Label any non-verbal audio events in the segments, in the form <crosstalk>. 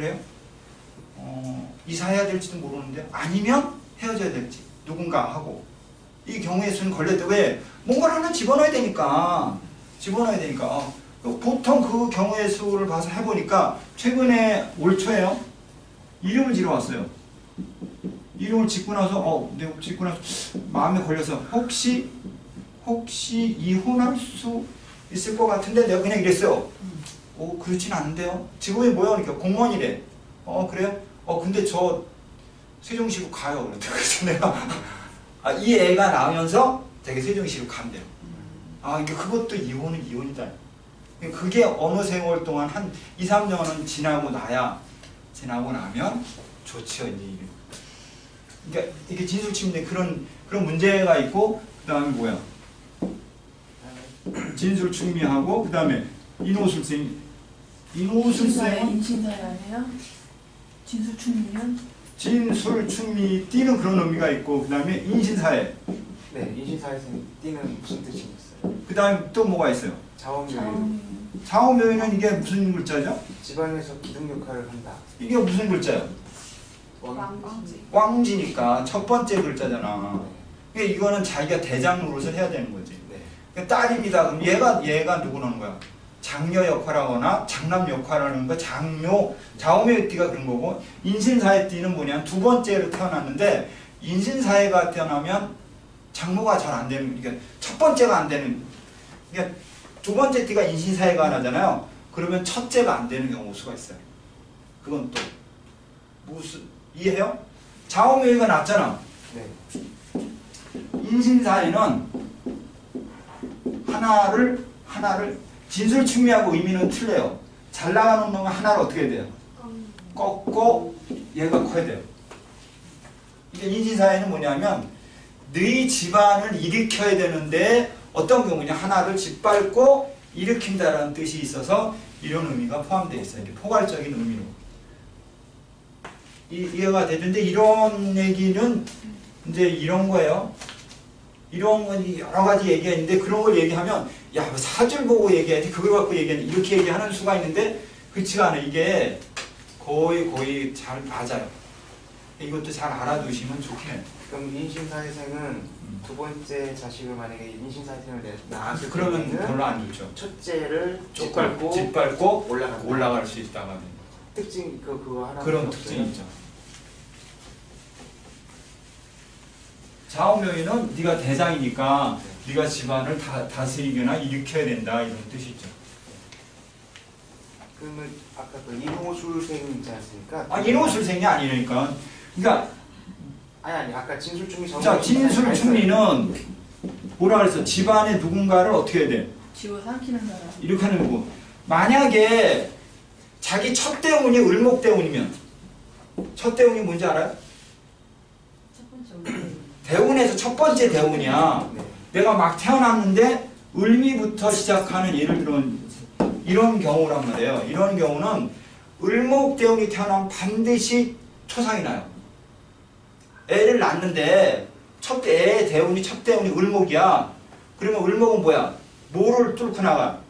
그래요? 어, 이사해야 될지도 모르는데 아니면 헤어져야 될지 누군가 하고 이 경우의 수는 걸렸대 왜? 뭔가를 하나 집어넣어야 되니까 집어넣어야 되니까 어, 보통 그 경우의 수를 봐서 해보니까 최근에 올 초에요 이름을 지러 왔어요 이름을 짓고 나서 어, 내가 짓고 나서 마음에 걸려서 혹시 혹시 이혼할 수 있을 것 같은데 내가 그냥 이랬어요. 오 그렇진 않은데요. 직업이 뭐야? 그러니까 공무원이래. 어 그래요? 어 근데 저 세종시로 가요. 그래서 내가 <laughs> 아, 이 애가 나오면서 되게 세종시로 간대요. 아 이게 그것도 이혼은 이혼이다. 그게 어느 세월 동안 한 2, 3년은 지나고 나야 지나고 나면 좋지요 이제. 그러니까 이게 진술치인데 그런 그런 문제가 있고 그다음에 뭐야? 진술 충미하고 그다음에 인호술생 인호술생은 인신사에 아니에요? 진술 충미면? 진술 충미 띠는 그런 의미가 있고 그 다음에 인신사회 네, 인신사에서 띠는 무슨 뜻이 있어요? 그 다음에 또 뭐가 있어요? 자음 좌우명의는 이게 무슨 글자죠? 집안에서 기둥 역할을 한다. 이게 무슨 글자예요? 왕지 꽝지니까 첫 번째 글자잖아. 네. 그러니까 이거는 자기가 대장 노릇을 해야 되는 거지. 네. 그러니까 딸입니다. 그럼 얘가 얘가 누구라는 거야? 장녀 역할하거나 장남 역할하는 거 장묘 좌우명의 띠가 그런 거고 인신사의 띠는 뭐냐 두 번째로 태어났는데 인신사회가 태어나면 장모가 잘 안 되는 그러니까 첫 번째가 안 되는 그러니까 두 번째 띠가 인신사회가 나잖아요. 그러면 첫째가 안 되는 경우가 수가 있어요. 그건 또 무슨 이해해요? 좌우명의가 났잖아. 네. 인신사회는 하나를 하나를 진술충미하고 의미는 틀려요. 잘 나가는 놈은 하나를 어떻게 돼요? 꺾고 얘가 커야 돼요. 이게 인신사회는 뭐냐면 너희 집안을 일으켜야 되는데 어떤 경우냐 하나를 짓밟고 일으킨다라는 뜻이 있어서 이런 의미가 포함되어 있어요. 포괄적인 의미로. 이, 이해가 되는데 이런 얘기는 이제 이런 거예요. 이런 건 여러 가지 얘기가 있는데 그런 걸 얘기하면 야뭐 사줄 보고 얘기해야지 그걸 갖고 얘기하는 이렇게 얘기하는 수가 있는데 그렇지가 않아요. 이게 거의 거의 잘 맞아요. 이것도 잘 알아두시면 좋겠네요. 그럼 인신사회생은 두 번째 자식을 만약에 인신사회생을 내- 낳았을 그러면 별로 안 좋죠. 첫째를 짓밟고 짓밟고 짓밟고 올라간다. 올라갈 수 있다가 특징 그 그거 하나 그런? 특징이 있죠. 좌우명의는 네가 대장이니까 네가 집안을 다, 다스리거나 일으켜야 된다 이런 뜻이죠. 그러면 아까 그 인호술생 있지 않습니까? 아 인호술생이 아니니까. 그러니까 아니 아니 아까 진술충미 정자 진술충리는 뭐라 그랬어? 집안에 누군가를 어떻게 해야 돼? 지워 삼키는 사람 이렇게 하는 거고 만약에 자기 첫 대운이 을목대운이면 첫 대운이 뭔지 알아요? 첫 번째 대운에서 첫 번째 대운이야. 네. 내가 막 태어났는데 을미부터 시작하는 예를 들어 이런 경우란 말이에요. 이런 경우는 을목대운이 태어나면 반드시 초상이 나요. 애를 낳는데 첫 애 대운이 첫 대운이 을목이야. 그러면 을목은 뭐야? 뭐를 뚫고 나가?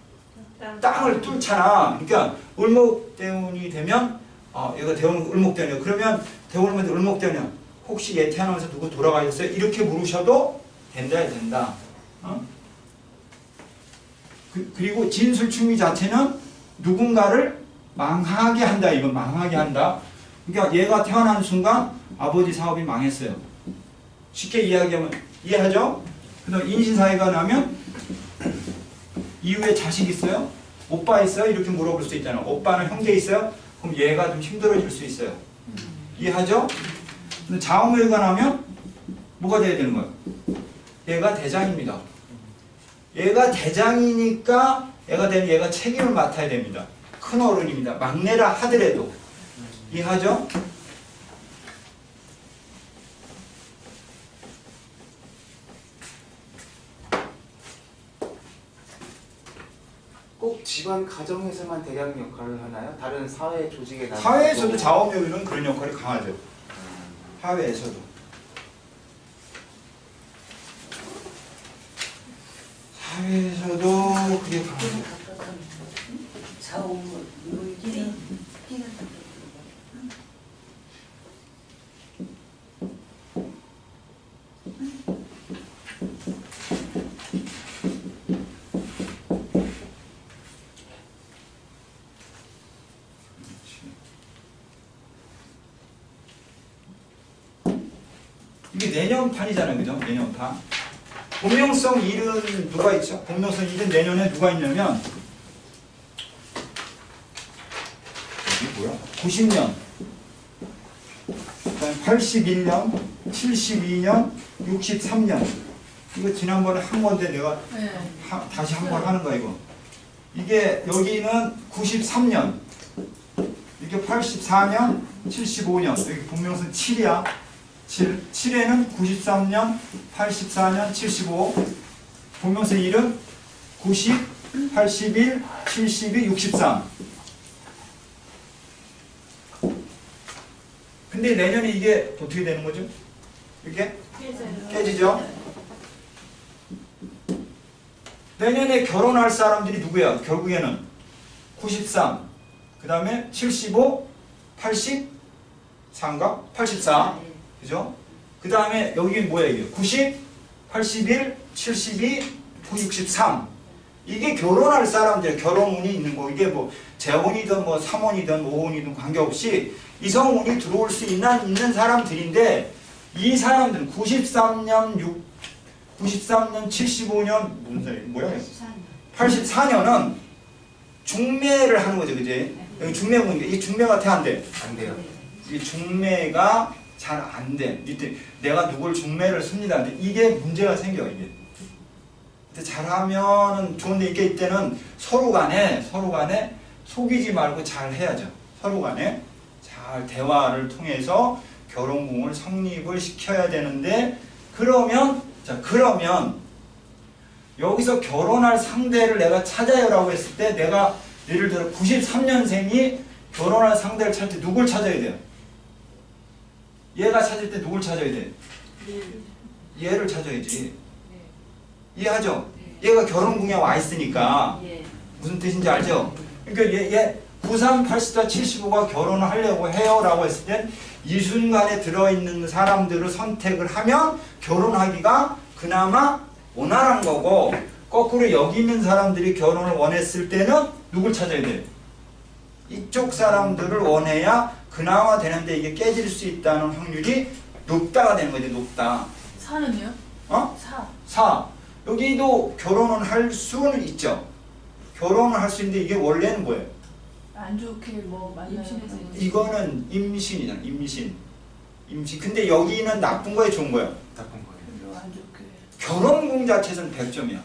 땅을 뚫잖아. 그러니까 을목대운이 되면 어, 얘가 대운 을목대운이야. 그러면 대운이면 을목대운이야. 혹시 얘 태어나면서 누구 돌아가셨어요? 이렇게 물으셔도 된다 된다. 어? 그, 그리고 진술충미 자체는 누군가를 망하게 한다. 이건 망하게 한다. 그러니까 얘가 태어난 순간 아버지 사업이 망했어요. 쉽게 이야기하면 이해하죠? 그다음 인신사회가 나면 이후에 자식 있어요? 오빠 있어요? 이렇게 물어볼 수 있잖아요. 오빠는 형제 있어요? 그럼 얘가 좀 힘들어질 수 있어요. 이해하죠? 근데 자음회가 나면 뭐가 돼야 되는 거예요? 얘가 대장입니다. 얘가 대장이니까 얘가 되면 얘가 책임을 맡아야 됩니다. 큰 어른입니다. 막내라 하더라도 이해하죠? 꼭 집안 가정에서만 대장 역할을 하나요? 다른 사회 조직에 사회에서도 자음회는 그런 역할이 강하죠. 사회에서도. 사회에서도 그게. 좌우 물질이 내년판이잖아요, 그죠? 내년판. 본명성 1은 누가 있죠? 본명성 1은 내년에 누가 있냐면 이게 뭐야? 90년, 그다음에 81년, 72년, 63년. 이거 지난번에 한 건데 내가 네. 하- 다시 한 번 하는 거야 이거. 이게 여기는 93년, 이게 84년, 75년. 여기 분명선 7이야. 7. 7에는 93년, 84년, 75. 분명선 1은 90, 81, 72, 63. 근데 내년에 이게 어떻게 되는 거죠? 이게 깨지죠? 내년에 결혼할 사람들이 누구야? 결국에는 93, 그 다음에 75, 84인가? 84, 그죠? 그 다음에 여기 뭐야 이게? 90, 81, 72, 63. 이게 결혼할 사람들 결혼운이 있는 거. 이게 뭐 재혼이든 뭐 삼혼이든 오혼이든 관계없이 이성운이 들어올 수 있는, 있는 사람들인데 이 사람들은 93년 6 93년 75년 무슨 뭐야? 84년은 중매를 하는 거죠, 그지? 여기 중매군이 이 중매가 돼안 돼? 안 돼요. 이 중매가 잘안 돼. 이때 내가 누굴 중매를 씁니다. 근데 이게 문제가 생겨 이게. 근데 잘하면은 좋은데 이게 이때는 서로 간에 서로 간에 속이지 말고 잘 해야죠. 서로 간에 잘 대화를 통해서 결혼궁을 성립을 시켜야 되는데 그러면 자 그러면 여기서 결혼할 상대를 내가 찾아요라고 했을 때 내가 예를 들어 93년생이 결혼할 상대를 찾을 때 누굴 찾아야 돼요? 얘가 찾을 때 누굴 찾아야 돼? 얘를 찾아야지. 이해하죠? 얘가 결혼궁에 와 있으니까 예. 무슨 뜻인지 알죠? 그러니까 얘, 얘 93, 84, 75가 결혼을 하려고 해요 라고 했을 때이 순간에 들어있는 사람들을 선택을 하면 결혼하기가 그나마 원활한 거고 거꾸로 여기 있는 사람들이 결혼을 원했을 때는 누굴 찾아야 돼? 이쪽 사람들을 원해야 그나마 되는데 이게 깨질 수 있다는 확률이 높다가 되는 거지 높다. 사는요? 어? 사. 4. 여기도 결혼을 할 수는 있죠. 결혼을 할 수 있는데 이게 원래는 뭐예요? 안 좋게 뭐. 임신해서. 이거는 임신이잖아. 임신. 임신. 근데 여기는 나쁜 거에 좋은 거야. 나쁜 거예요. 안 좋게. 결혼궁 자체는 100점이야.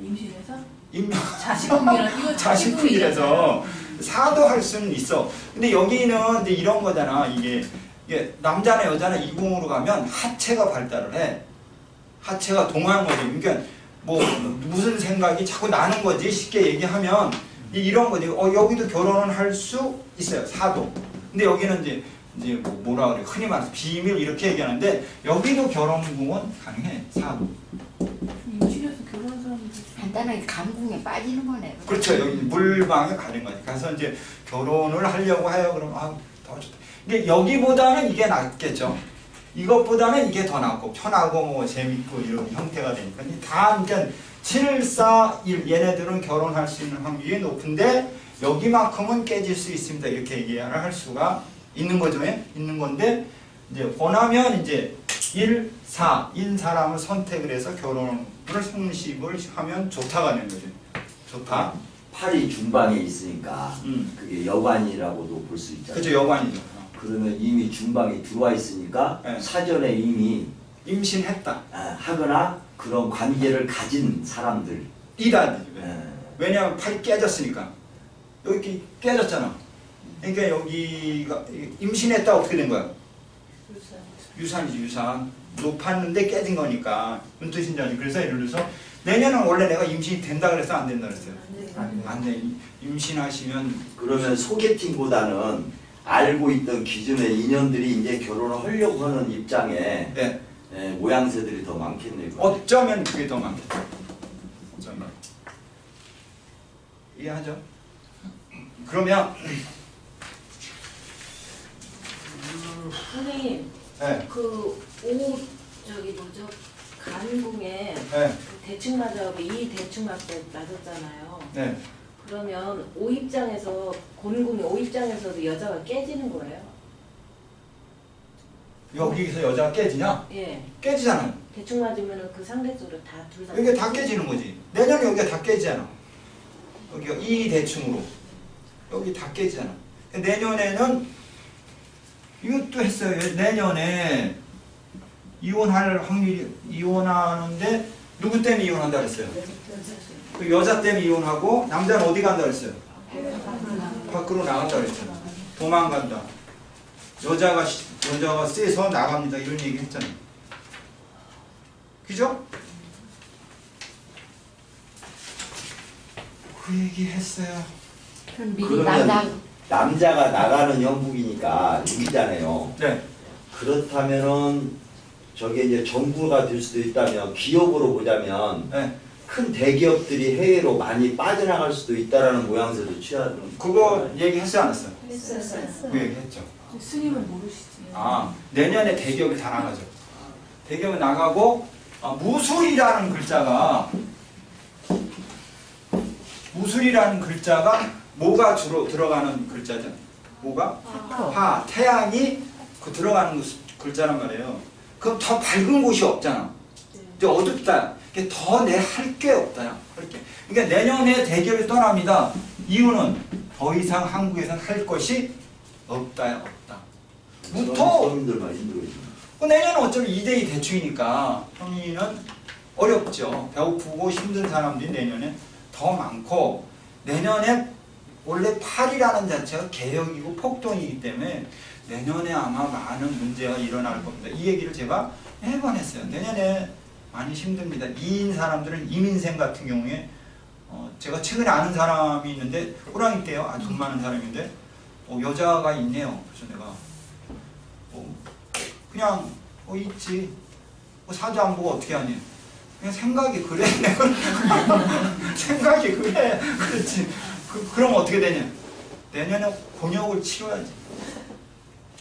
임신해서? 임 자식궁이랑 <laughs> 이거 자식궁이라서 사도 할 수는 있어. 근데 여기는 근데 이런 거잖아. 이게 이게 남자나 여자나 이 궁으로 가면 하체가 발달을 해. 하체가 동하는 거지. 그러니까 뭐 무슨 생각이 자꾸 나는 거지. 쉽게 얘기하면 이- 이런 거지. 어 여기도 결혼을 할수 있어요. 사도. 근데 여기는 이제 이제 뭐 뭐라 그래 흔히 말해서 비밀 이렇게 얘기하는데 여기도 결혼궁은 가능해. 사도. 간단하게 감궁에 빠지는 거네. 그렇죠. 여기 물방에 가는 거지. 가서 이제 결혼을 하려고 해요. 그러면 아, 더 좋다. 이게 여기보다는 이게 낫겠죠. 이것보다는 이게 더 낫고 편하고 뭐 재밌고 이런 형태가 되니까 이다 그러니까 7, 4, 1 얘네들은 결혼할 수 있는 확률이 높은데 여기만큼은 깨질 수 있습니다. 이렇게 얘기를 할 수가 있는 거죠. 예? 있는 건데 이제 원하면 이제 1, 4, 인 사람을 선택을 해서 결혼을 성립을 하면 좋다가 되는 거죠. 좋다. 팔이 중방에 있으니까 음. 그게 여관이라고도 볼 수 있잖아요. 그죠 여관이죠. 그러면 이미 중방에 들어와 있으니까 네. 사전에 이미 임신했다. 아, 하거나 그런 관계를 가진 사람들. 이다. 예. 왜냐하면 팔이 깨졌으니까. 여기 깨졌잖아. 그러니까 여기가 임신했다 어떻게 된 거야? 유산이지 유산. 높았는데 깨진 거니까 무슨 뜻인지 알지? 그래서 예를 들어서 내년은 원래 내가 임신이 된다 그래서 안 된다 그랬어요. 안 돼. 임신하시면 그러면 소개팅보다는 알고 있던 기존의 인연들이 이제 결혼을 하려고 하는 입장에 네. 예, 모양새들이 더 많겠네요. 어쩌면 그게 더 많겠다. 어쩌면. 이해하죠? 그러면 선생님, 네, 그오 저기 뭐죠 간궁에 네, 대충 맞아고 이 대충 맞게 맞았잖아요. 네. 그러면 오 입장에서 곤궁이 오 입장에서도 여자가 깨지는 거예요? 여기서 여자가 깨지냐? 예. 깨지잖아요. 대충 맞으면 그 상대 쪽으로 다 둘 다. 여기가 다 깨지는 거지. 내년에 여기가 다 깨지잖아. 여기가 이 대충으로 여기 다 깨지잖아. 내년에는 이것도 했어요. 내년에 이혼할 확률이 이혼하는데 누구 때문에 이혼한다 그랬어요? 그 여자 때문에 이혼하고 남자는 어디 간다 그랬어요? 밖으로 나간다 그랬잖아. 도망간다. 여자가 시- 여자가 세서 나갑니다. 이런 얘기 했잖아요. 그죠? 그 얘기 했어요. 그럼 미리 그러면 남자 남자가 나가는 형국이니까 6이잖아요. 네. 그렇다면은 저게 이제 정부가 될 수도 있다면 기업으로 보자면 네. 큰 대기업들이 해외로 많이 빠져나갈 수도 있다라는 모양새도 취하는 그거 얘기했어요 안 했어요? 했어요. 그 얘기했죠. 스님은 모르시지. 아 내년에 대기업이 다 나가죠. 대기업이 나가고 아, 무술이라는 글자가 무술이라는 글자가 뭐가 주로 들어가는 글자죠? 뭐가? 하 태양이 그 들어가는 그 글자란 말이에요. 그럼 더 밝은 곳이 없잖아. 이제 어둡다. 더 내 할 게 없다. 할 게. 그러니까 내년에 대기업이 떠납니다. 이유는 더 이상 한국에선 할 것이 없다야 없다. 힘들어지는 그 내년은 어차피 2대2 대충이니까 형이는 어렵죠. 배고프고 힘든 사람들이 내년에 더 많고 내년에 원래 8이라는 자체가 개혁이고 폭동이기 때문에 내년에 아마 많은 문제가 일어날 겁니다. 이 얘기를 제가 매번 했어요. 내년에 많이 힘듭니다. 2인 사람들은 이민생 같은 경우에 어, 제가 최근에 아는 사람이 있는데 호랑이 떼요. 아, 돈 많은 사람인데 어, 여자가 있네요. 그래서 내가 어, 그냥 어 있지 뭐 사주 안 보고 어떻게 하니 그냥 생각이 그래 <laughs> 생각이 그래 그렇지 그, 그럼 어떻게 되냐? 내년에 곤욕을 치러야지.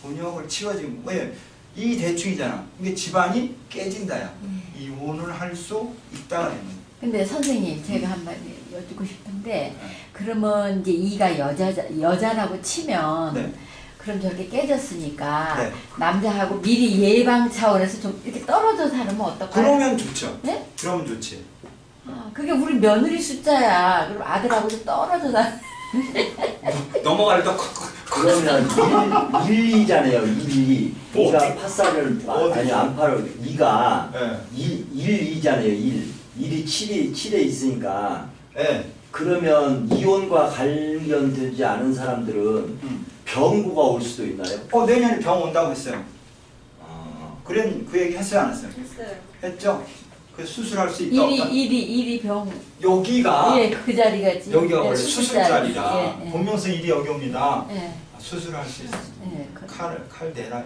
곤욕을 치러야지. 왜 이 대충이잖아. 이게 집안이 깨진다야. 이혼을 할 수 있다 그러는 근데 선생님 제가 한마디 여쭙고 싶은데 네. 그러면 이제 이가 여자 여자라고 치면 네. 그럼 저렇게 깨졌으니까 네. 남자하고 미리 예방 차원에서 좀 이렇게 떨어져 살면 어떨까요? 그러면 좋죠. 네? 그러면 좋지 아, 그게 우리 며느리 숫자야. 그럼 아들하고 좀 떨어져 살. 넘어갈 때 그러면 1, 2잖아요 1, 2 뭐 2가 팥살을 어디? 아니 안파를 2가 네. 1, 1, 2잖아요 1 1이 7이 7에 있으니까 네. 그러면 이혼과 관련되지 않은 사람들은 음. 병구가 올 수도 있나요? 어 내년에 병 온다고 했어요 아, 그런 그 얘기 했어요 안 했어요? 했어요. 했죠? 그 수술할 수 있다 일이 없다 일이 일이 병. 여기가 예, 그 자리가지. 아. 여기가 예, 원래 수술 수술자리다 자리. 예, 예. 본명성 일이 여기 옵니다 예, 아, 수술할 수 있어 예. 그, 칼을 칼 대라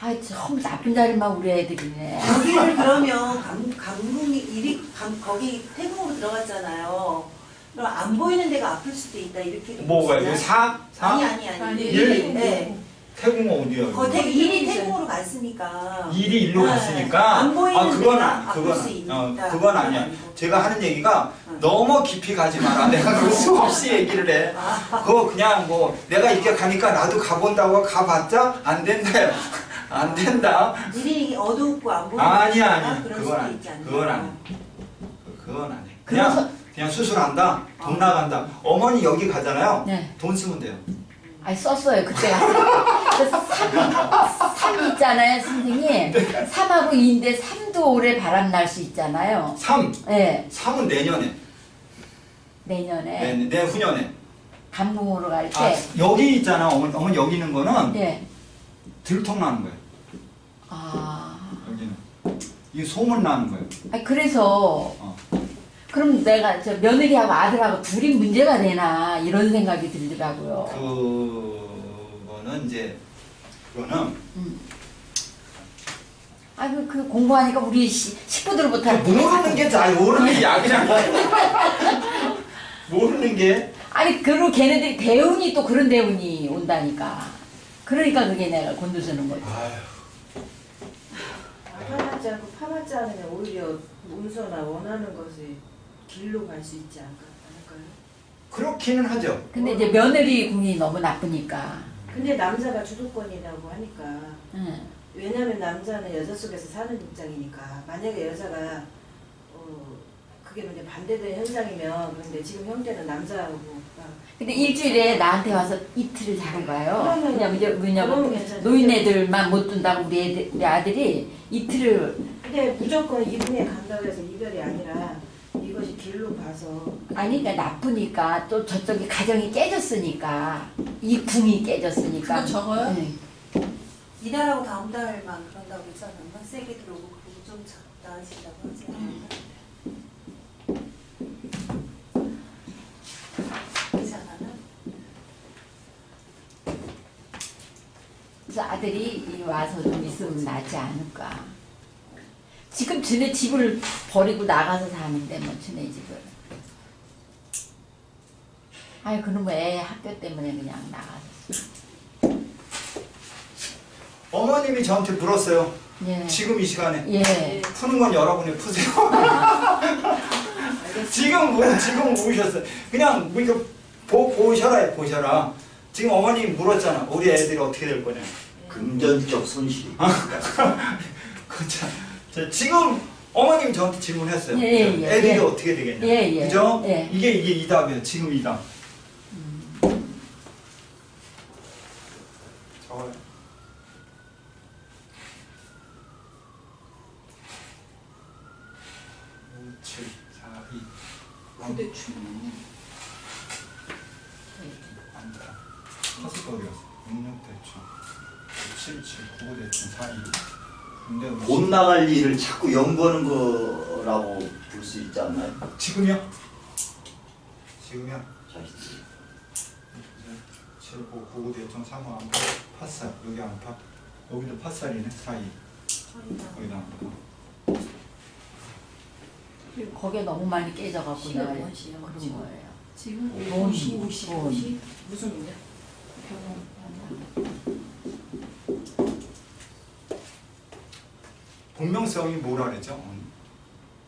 아, 참 나쁜 자리만 우리 애들이네. 거기를 그러면 강, 강릉이 이리 강, 거기 태국으로 들어갔잖아요. 그럼 안 보이는 데가 아플 수도 있다 이렇게. 뭐가 사? 사? 아니 아니 아니. 아니, 일? 네. 태국 어디야 거 이거? 태 일이 태국으로 갔으니까. 일이 일로 네. 갔으니까 안 보이는 아 그건 데가 아, 아플 그건 수 아- 있다. 어, 그건 아니야. 제가 하는 얘기가 응. 너무 깊이 가지 마라 내가 그거 수없이 얘기를 해 그거 그냥 뭐 내가 이렇게 가니까 나도 가본다고 가봤자 안 된다요 안 된다 일이 어둡고 안 보이는 아니야 데가 아니야 그럴 그건 아니 있지 않나. 그건 아니 그건 아니 그냥 그래서- 그냥 수술한다 돈 어. 나간다 어머니 여기 가잖아요 네. 돈 쓰면 돼요 아니 썼어요 그때 갔을 때. 3, 삼 있잖아요 선생님. 네. 3하고 2인데 3도 올해 바람 날 수 있잖아요. 3 예, 3은 내년에 내년에 내, 내후년에 감봉으로 갈 때. 아 여기 있잖아 어머니, 어머니 여기 있는 거는 예. 들통 나는 거예요 아. 여기는 이 소문 나는 거예요 아니 그래서 어. 그럼 내가 저 며느리하고 아들하고 둘이 문제가 되나? 이런 생각이 들더라고요. 그거는 이제 그거는 아그 그 공부하니까 우리 시, 식구들 못할 모르는 게 잘 모르는 게 약이란 거야 모르는 게. 아니 그리고 걔네들이 대운이 또 그런 대운이 온다니까. 그러니까 그게 내가 곤두서는 거지. 아휴. 파맞지 않고 파맞지 않으면 오히려 문서나 원하는 것이 길로 갈 수 있지 않을까- 않을까요? 그렇기는 하죠 근데 이제 며느리 궁이 너무 나쁘니까. 근데 남자가 주도권이라고 하니까 응. 왜냐면 남자는 여자 속에서 사는 입장이니까 만약에 여자가 어 그게 이제 반대되는 현상이면 근데 지금 형제는 남자하고 근데 일주일에 나한테 와서 이틀을. 그러면- 이제 그러면 왜냐면 괜찮죠. 노인네들만 못 둔다고 우리 애들, 우리 아들이 이틀을 근데 무조건 이분에 간다고 해서 이별이 아니라 길로 봐서 아니 그러니까 나쁘니까 또 저쪽이 가정이 깨졌으니까 이 궁이 깨졌으니까. 그거 적어요? 응. 이달하고 다음 달만 그런다고. 만 세게 들어오고 그리고 좀 자- 나아진다고 하지 않았나? 그렇지 않았나? 그래서 아들이 이 와서 좀 있으면 낫지 않을까. 지금 지네 집을 버리고 나가서 사는데 뭐 지네 집을. 아이 그놈 애 학교 때문에 그냥 나가서. 어머님이 저한테 물었어요. 예. 지금 이 시간에 예. 푸는 건 여러분이 푸세요. <laughs> 지금 뭐 지금 모으셨어요. 그냥 뭐 이거 보, 보셔라 보셔라. 지금 어머님이 물었잖아. 우리 애들이 어떻게 될 거냐. 금전적 그 참, 자, 지금 어머님 저한테 질문했어요. 예, 예? 예, 애들이 예. 어떻게 되겠냐. 예, 예. 그죠? 예. 이게 이게 이 답이에요. 지금 이 답. 적어요. 오, 칠, 사, 이. 부대충. 안다. 다섯 개 어디 갔어? 6년 대충. 7, 7, 9 대충, 4, 2. 못 나갈 일을 자꾸 연구하는 거라고 볼 수 있지 않나요? 지금이요? 자식들이. 7, 5, 9 대충, 3, 5, 안파, 팥살. 여기 안파. 여기도 팥살이네. 4, 2. 여기도 안파. 거기에 너무 많이 깨져갖고 내가 그런 지금? 거예요. 지금 돈, 50, 50, 돈. 50. 무슨 문제? 결혼. 본명성이 뭐라 그랬죠? 음,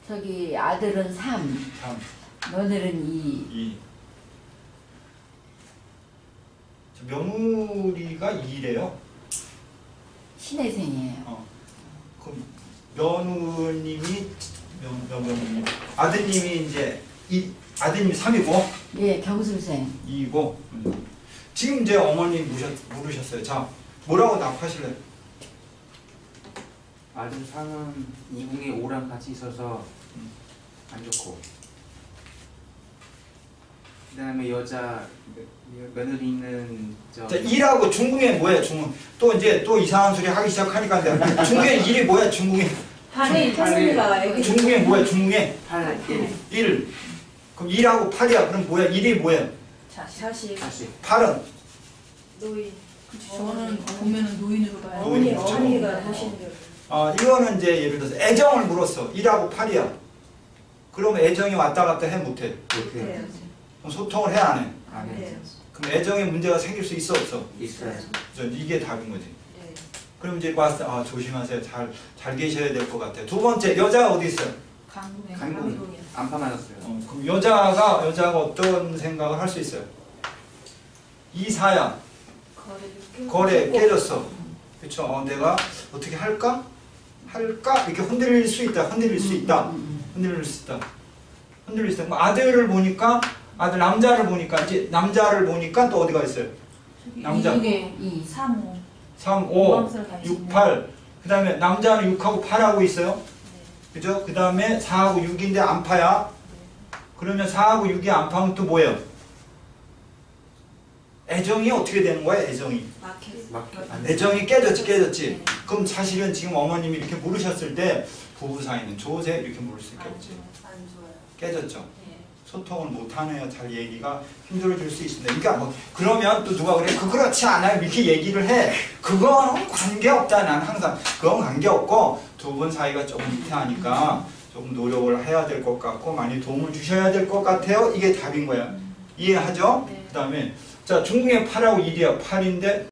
저기 아들은 3, 3, 며느리는 2. 2. 며느리가 2래요. 신혜생이에요. 어. 그럼 며느님이 며느님. 아드님이 이제 이 아드님이 3이고 예, 경술생. 2이고 음. 지금 이제 물으셨, 물으셨어요. 자, 뭐라고 답하실래요? 아들 상은 이궁에 오랑 같이 있어서 안 좋고 그 다음에 여자 며- 며느리 있는 저 자, 2라고 중궁에 뭐야, 중궁? 또 이제 또 이상한 소리 하기 시작하니까 <laughs> 중궁에 1이 뭐야, 중궁에? 태승이가 애기 중궁에 뭐야, 중궁에? 8, 1, 1. 그럼 2라고 8이야. 그럼 뭐야? 1이 뭐야? 자식 40 8은 노인 그치, 저는 보면은 노인으로 봐요. 노인, 어머니가 대로 어, 이거는 이제 예를 들어서 애정을 물었어. 1하고 8이야. 그럼 애정이 왔다 갔다 해 못해? 못해요 그럼 소통을 해 안 해? 안 네. 해요 그럼 애정에 문제가 생길 수 있어 없어? 있어요 저 이게 답인 거지. 네. 그럼 이제 봤을 때 아, 조심하세요. 잘, 잘 계셔야 될 것 같아요. 두 번째 여자가 어디 있어요? 강궁에 강궁 강궁이요. 안파 맞았어요 어, 그럼 여자가 여자가 어떤 생각을 할 수 있어요? 이사야 거래 깨졌어. 그렇죠? 어, 내가 어떻게 할까? 할까? 이렇게 흔들릴 수 있다. 흔들릴 수 있다. 흔들릴 수 있다. 흔들릴 수 있다. 그럼 아들을 보니까 아들 남자를 보니까 이제 남자를 보니까 또 어디가 있어요? 남자. 이게 2. 3, 5. 3, 5, 오방설 같이 6, 있네. 8. 그 다음에 남자는 6하고 8하고 있어요. 그죠? 그 다음에 4하고 6인데 안파야. 그러면 4하고 6이 안파면 또 뭐예요? 애정이 어떻게 되는 거야? 애정이. 애정이 깨졌지 깨졌지. 그럼 사실은 지금 어머님이 이렇게 물으셨을 때 부부 사이는 좋으세요? 이렇게 물을 수 있겠지. 안 좋아요. 깨졌죠. 네. 소통을 못하네요. 잘 얘기가 힘들어질 수 있습니다. 그러니까 뭐 그러면 또 누가 그래? 그 그렇지 않아요. 이렇게 얘기를 해. 그거는 관계 없다. 나는 항상 그건 관계 없고 두 분 사이가 조금 위태하니까 조금 노력을 해야 될 것 같고 많이 도움을 주셔야 될 것 같아요. 이게 답인 거야. 이해하죠? 네. 그다음에 자 중국의 8하고 1이야. 8인데